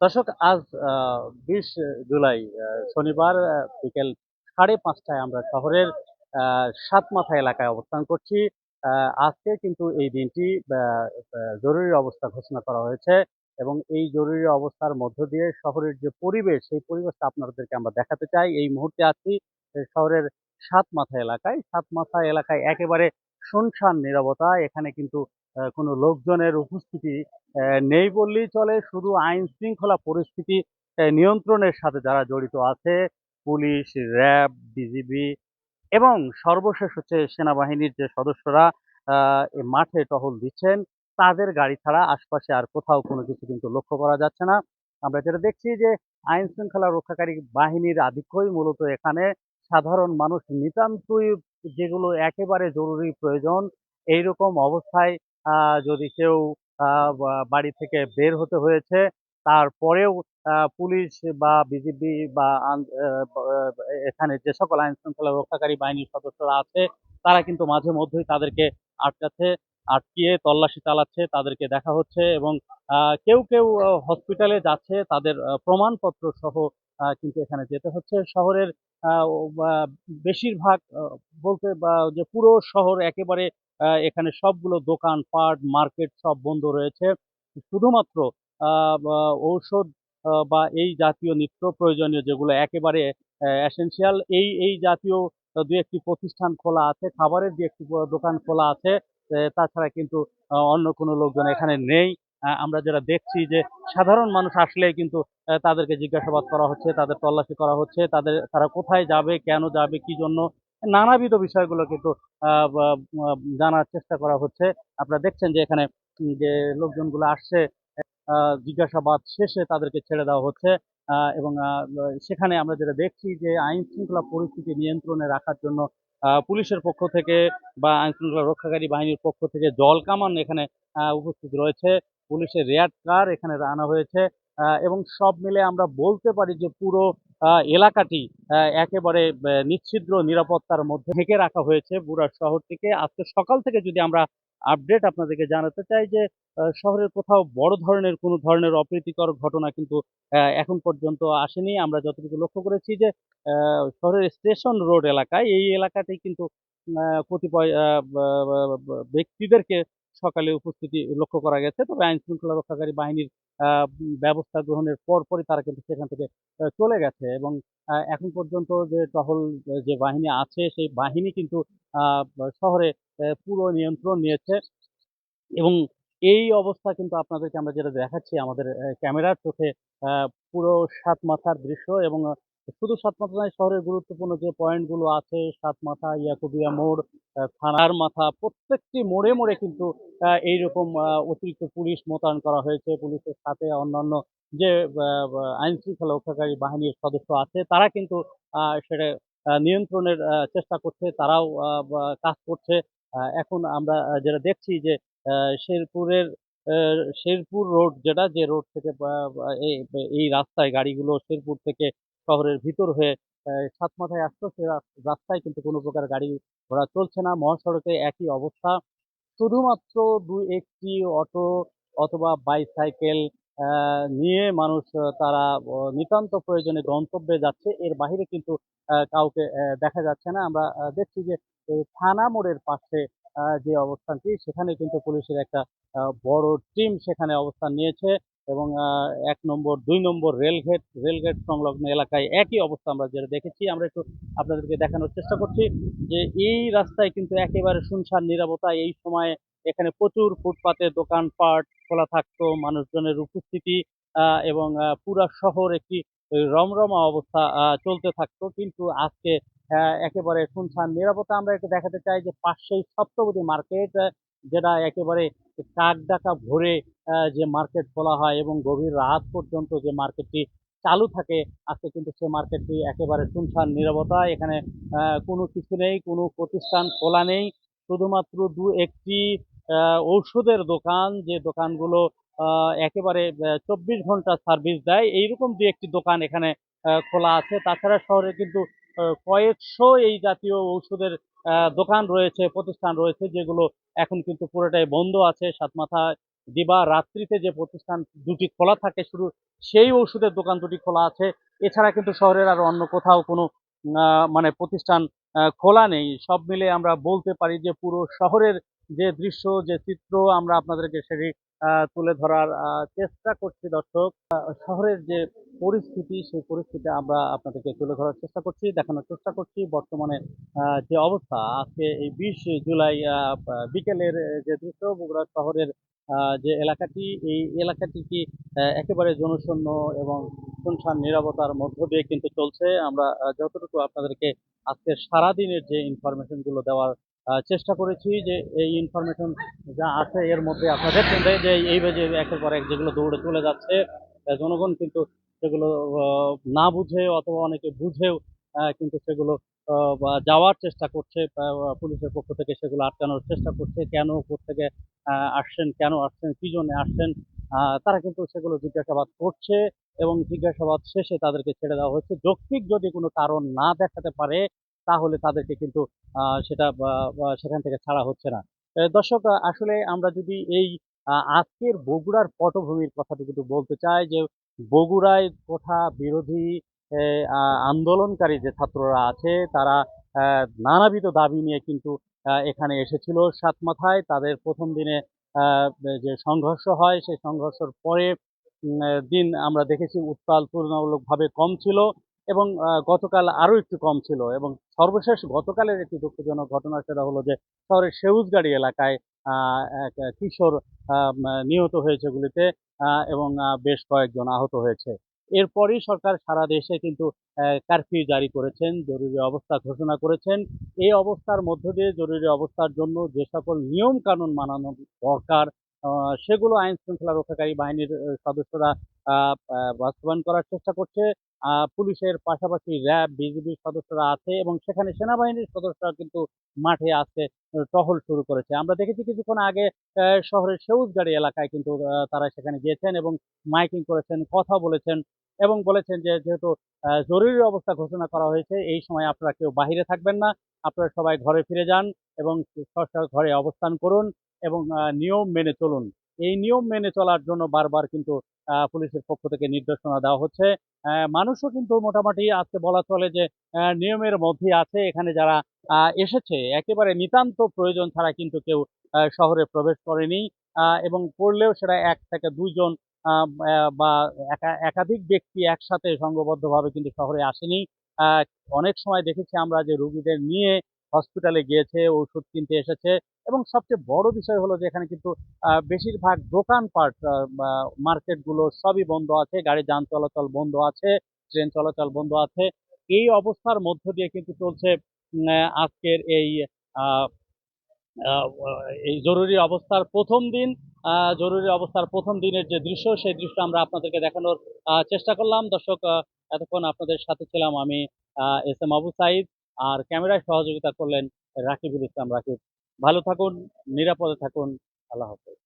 দর্শক আজ বিশ জুলাই শনিবার বিকেল সাড়ে পাঁচটায় আমরা শহরের আহ, সাতমাথা এলাকায় অবস্থান করছি। আজকে কিন্তু এই দিনটি জরুরি অবস্থা ঘোষণা করা হয়েছে এবং এই জরুরি অবস্থার মধ্য দিয়ে শহরের যে পরিবেশ সেই পরিবেশটা আপনাদেরকে আমরা দেখাতে চাই। এই মুহূর্তে আছি শহরের সাতমাথা এলাকায়। সাত সাতমাথা এলাকায় একেবারে শুনশান নীরবতা। এখানে কিন্তু কোনো লোকজনের উপস্থিতি নেই বললেই চলে। শুধু আইন শৃঙ্খলা পরিস্থিতি নিয়ন্ত্রণের সাথে যারা জড়িত আছে, পুলিশ, র্যাব বিজিবি এবং সর্বশেষ হচ্ছে সেনাবাহিনীর যে সদস্যরা মাঠে টহল দিচ্ছেন, তাদের গাড়ি ছাড়া আশপাশে আর কোথাও কোনো কিছু কিন্তু লক্ষ্য করা যাচ্ছে না। আমরা যেটা দেখছি যে আইন শৃঙ্খলা রক্ষাকারী বাহিনীর আধিক্যই মূলত এখানে। সাধারণ মানুষ নিতান্তই যেগুলো একেবারে জরুরি প্রয়োজন, এইরকম অবস্থায় যদি কেউ বাড়ি থেকে বের হতে হয়েছে, তারপরেও পুলিশ বা বিজিবি বা এখানে যে সকল আইন শৃঙ্খলা রক্ষাকারী বাহিনীর সদস্যরা আছে, তারা কিন্তু মাঝে মধ্যেই তাদেরকে আটকাচ্ছে, আটকিয়ে তল্লাশি চালাচ্ছে, তাদেরকে দেখা হচ্ছে এবং কেউ কেউ হসপিটালে যাচ্ছে, তাদের প্রমাণপত্র সহ কিন্তু এখানে যেতে হচ্ছে। শহরের বেশিরভাগ বলতে বা, যে পুরো শহর একেবারে এখানে সবগুলো দোকান, পাট, মার্কেট সব বন্ধ রয়েছে। শুধুমাত্র ঔষধ বা এই জাতীয় নিত্য প্রয়োজনীয় যেগুলো একেবারে এসেনশিয়াল এই এই জাতীয় দু একটি প্রতিষ্ঠান খোলা আছে, খাবারের দু একটি দোকান খোলা আছে তাছাড়া কিন্তু অন্য কোনো লোকজন এখানে নেই। আমরা যেটা দেখছি যে সাধারণ মানুষ আসলেই কিন্তু তাদেরকে জিজ্ঞাসাবাদ করা হচ্ছে, তাদের তল্লাশি করা হচ্ছে, তাদের, তারা কোথায় যাবে, কেন যাবে, কি জন্য নানাবিধ বিষয়গুলো কিন্তু জানার চেষ্টা করা হচ্ছে। আপনারা দেখছেন যে এখানে যে লোকজনগুলো আসছে জিজ্ঞাসাবাদ শেষে তাদেরকে ছেড়ে দেওয়া হচ্ছে। এবং সেখানে আমরা যেটা দেখছি যে আইন শৃঙ্খলা পরিস্থিতি নিয়ন্ত্রণে রাখার জন্য পুলিশের পক্ষ থেকে বা আইন শৃঙ্খলা রক্ষাকারী বাহিনীর পক্ষ থেকে জল কামান এখানে উপস্থিত রয়েছে। পুলিশের রেয়ার কার এখানে আনা হয়েছে। এবং সব মিলে আমরা বলতে পারি যে পুরো এলাকাটি একেবারে নিচ্ছিদ্র নিরাপত্তার মধ্যে ঢেকে রাখা হয়েছে বুড়ার শহরটিকে। আজকে সকাল থেকে যদি আমরা আপডেট আপনাদেরকে জানাতে চাই যে শহরের কোথাও বড় ধরনের কোনো ধরনের অপ্রীতিকর ঘটনা কিন্তু এখন পর্যন্ত আসেনি। আমরা যতটুকু লক্ষ্য করেছি যে শহরের স্টেশন রোড এলাকায়, এই এলাকাতেই কিন্তু কতিপয় ব্যক্তিদেরকে সকালে উপস্থিতি লক্ষ্য করা গেছে। তবে আইন শৃঙ্খলা রক্ষাকারী বাহিনীর ব্যবস্থা গ্রহণের পরপরই তারা কিন্তু সেখান থেকে চলে গেছে এবং এখন পর্যন্ত যে টহল, যে বাহিনী আছে, সেই বাহিনী কিন্তু শহরে পুরো নিয়ন্ত্রণ নিয়েছে এবং এই অবস্থা কিন্তু আপনাদেরকে আমরা যেটা দেখাচ্ছি আমাদের ক্যামেরার চোখে পুরো সাত মাথার দৃশ্য এবং শুধু সাত মাথা নয়, শহরের গুরুত্বপূর্ণ যে পয়েন্টগুলো আছে, সাত মাথা, ইয়াকুবিয়া মোড় থানার মাথা, প্রত্যেকটি মোড়ে মোড়ে কিন্তু এইরকম অতিরিক্ত পুলিশ মোতায়েন করা হয়েছে। পুলিশের সাথে অন্যান্য যে আইন শৃঙ্খলা রক্ষাকারী বাহিনীর সদস্য আছে, তারা কিন্তু সেটা নিয়ন্ত্রণের চেষ্টা করছে, তারাও কাজ করছে। এখন আমরা যেটা দেখছি যে শেরপুরের শেরপুর রোড, যেটা যে রোড থেকে এই রাস্তায় গাড়িগুলো শেরপুর থেকে শহরের ভিতর হয়ে সাত মাথায় আসতো সে রাস্তায় কিন্তু কোনো প্রকার গাড়ি ঘোড়া চলছে না। মহাসড়কে একই অবস্থা। শুধুমাত্র দুই একটি অটো অথবা বাইসাইকেল নিয়ে মানুষ তারা নিতান্ত প্রয়োজনে গন্তব্যে যাচ্ছে। এর বাইরে কিন্তু কাউকে দেখা যাচ্ছে না। আমরা দেখছি যে থানা মোড়ের পাশে যে অবস্থানটি, সেখানে কিন্তু পুলিশের একটা বড় টিম সেখানে অবস্থান নিয়েছে। এবং এক নম্বর, দুই নম্বর রেলগেট রেলগেট সংলগ্ন এলাকায় একই অবস্থা আমরা যেটা দেখেছি। আমরা একটু আপনাদেরকে দেখানোর চেষ্টা করছি যে এই রাস্তায় কিন্তু একেবারে শুনশান নিরাপত্তা। এই সময়ে এখানে প্রচুর ফুটপাতে দোকানপাট খোলা থাকতো, মানুষজনের উপস্থিতি এবং পুরা শহর একটি রমরমা অবস্থা চলতে থাকতো। কিন্তু আজকে একেবারে শুনশান নিরাপত্তা। আমরা একটু দেখাতে চাই যে পাশেই সপ্তপদী মার্কেট যেটা একেবারে কাক ডাকা ভরে যে মার্কেট খোলা হয় এবং গভীর রাত পর্যন্ত যে মার্কেটটি চালু থাকে, আজকে কিন্তু সে মার্কেটটি একেবারে শুনশান, নীরবতা। এখানে কোনো কিছু নেই, কোনো প্রতিষ্ঠান খোলা নেই। শুধুমাত্র দু একটি ঔষধের দোকান, যে দোকানগুলো একেবারে চব্বিশ ঘণ্টা সার্ভিস দেয়। এইরকম দু একটি দোকান এখানে খোলা আছে। তাছাড়া শহরে কিন্তু কয়েকশো এই জাতীয় ঔষধের দোকান রয়েছে, প্রতিষ্ঠান রয়েছে, যেগুলো এখন কিন্তু পুরোটাই বন্ধ আছে। সাতমাথা দিবা রাত্রিতে যে প্রতিষ্ঠান দুটি খোলা থাকে শুরু, সেই ওষুধের দোকান দুটি খোলা আছে। এছাড়া কিন্তু শহরের আর অন্য কোথাও কোনো মানে প্রতিষ্ঠান খোলা নেই। সব মিলে আমরা বলতে পারি যে পুরো শহরের যে দৃশ্য, যে চিত্র আমরা আপনাদেরকে সেটি তুলে ধরার চেষ্টা করছি দর্শক। শহরের যে পরিস্থিতি, সেই পরিস্থিতি আমরা আপনাদেরকে তুলে ধরার চেষ্টা করছি, দেখানোর চেষ্টা করছি। বর্তমানে যে অবস্থা, আজকে এই বিশ জুলাই বিকেলের যে দৃশ্য, বগুড়া শহরের যে এলাকাটি, এই এলাকাটি কি একেবারে জনশূন্য এবং শুনশান নিরাপত্তার মধ্য দিয়ে কিন্তু চলছে। আমরা যতটুকু আপনাদেরকে আজকে সারাদিনের যে ইনফরমেশনগুলো দেওয়ার চেষ্টা করেছি যে এই ইনফরমেশন যা আছে এর মধ্যে আপনাদের দেখছেন যে- যে এই যে একের পর এক যেগুলো দৌড়ে চলে যাচ্ছে জনগণ কিন্তু সেগুলো না বুঝে অথবা অনেকে বুঝেও কিন্তু সেগুলো যাওয়ার চেষ্টা করছে পুলিশের পক্ষ থেকে সেগুলো আটকানোর চেষ্টা করছে, কেন থেকে আসছেন, কেন আসছেন, কি জন্য আসছেন তারা কিন্তু সেগুলো জিজ্ঞাসাবাদ করছে এবং জিজ্ঞাসাবাদ শেষে তাদেরকে ছেড়ে দেওয়া হচ্ছে যৌক্তিক যদি কোনো কারণ না দেখাতে পারে তাহলে তাদেরকে কিন্তু সেটা সেখান থেকে ছাড়া হচ্ছে না। দর্শক আসলে আমরা যদি এই আজকের বগুড়ার পটভূমির কথাটুকু বলতে চাই যে, বগুড়ায় কোঠা বিরোধী আন্দোলনকারী যে ছাত্ররা আছে, তারা নানাবিধ দাবি নিয়ে কিন্তু এখানে এসেছিল সাত মাথায়। তাদের প্রথম দিনে যে সংঘর্ষ হয়, সেই সংঘর্ষের পরে দিন আমরা দেখেছি উত্তাল তুলনামূলকভাবে কম ছিল। এবং গতকাল আরও একটু কম ছিল এবং সর্বশেষ গতকালের একটি দুঃখজনক ঘটনা সেটা হলো যে, শহরের সেউজগাড়ি এলাকায় এক কিশোর নিহত হয়েছে গুলিতে এবং বেশ কয়েকজন আহত হয়েছে। এরপরই সরকার সারা দেশে কিন্তু কারফিউ জারি করেছেন, জরুরি অবস্থা ঘোষণা করেছেন। এই অবস্থার মধ্য দিয়ে জরুরি অবস্থার জন্য যে সকল নিয়ম কানুন মানানো দরকার সেগুলো আইন শৃঙ্খলা রক্ষাকারী বাহিনীর সদস্যরা বাস্তবায়ন করার চেষ্টা করছে। পুলিশের পাশাপাশি র্যাব বিজিবির সদস্যরা আছে এবং সেখানে সেনাবাহিনীর সদস্যরা কিন্তু মাঠে আহ, টহল শুরু করেছে। আমরা দেখেছি কিছুক্ষণ আগে শহরের সেউজগাড়ি এলাকায় কিন্তু তারা সেখানে গিয়েছেন এবং মাইকিং করেছেন কথা বলেছেন এবং বলেছেন যে যেহেতু জরুরি অবস্থা ঘোষণা করা হয়েছে এই সময় আপনারা কেউ বাহিরে থাকবেন না। আপনারা সবাই ঘরে ফিরে যান এবং ঘরে অবস্থান করুন এবং নিয়ম মেনে চলুন। এই নিয়ম মেনে চলার জন্য বারবার কিন্তু পুলিশের পক্ষ থেকে নির্দেশনা দেওয়া হচ্ছে। মানুষও কিন্তু মোটামুটি আজকে বলা চলে যে নিয়মের মধ্যে আছে। এখানে যারা এসেছে একেবারে নিতান্ত প্রয়োজন ছাড়া কিন্তু কেউ শহরে প্রবেশ করেনি। এবং করলেও সেটা এক থেকে আহ, বা একা- একাধিক ব্যক্তি একসাথে সংঘবদ্ধভাবে কিন্তু শহরে আসেনি। অনেক সময় দেখেছি আমরা যে রুগীদের নিয়ে হসপিটালে গিয়েছে ওষুধ কিনতে এসেছে। এবং সবচেয়ে বড় বিষয় হলো যে এখানে কিন্তু বেশিরভাগ দোকানপাট মার্কেটগুলো সবই বন্ধ আছে, গাড়ি যান চলাচল বন্ধ আছে, ট্রেন চলাচল বন্ধ আছে। এই অবস্থার মধ্য দিয়ে কিন্তু চলছে আজকের এই এই জরুরি অবস্থার প্রথম দিন জরুরি অবস্থার প্রথম দিনের যে দৃশ্য, সেই দৃশ্য আমরা আপনাদেরকে দেখানোর চেষ্টা করলাম। দর্শক এতক্ষণ আপনাদের সাথে ছিলাম আমি এস এম আবু সাইদ। আর ক্যামেরায় সহযোগিতা করলেন রাকিবুল ইসলাম রাকিব। ভালো থাকুন নিরাপদে থাকুন আল্লাহ হাফেজ।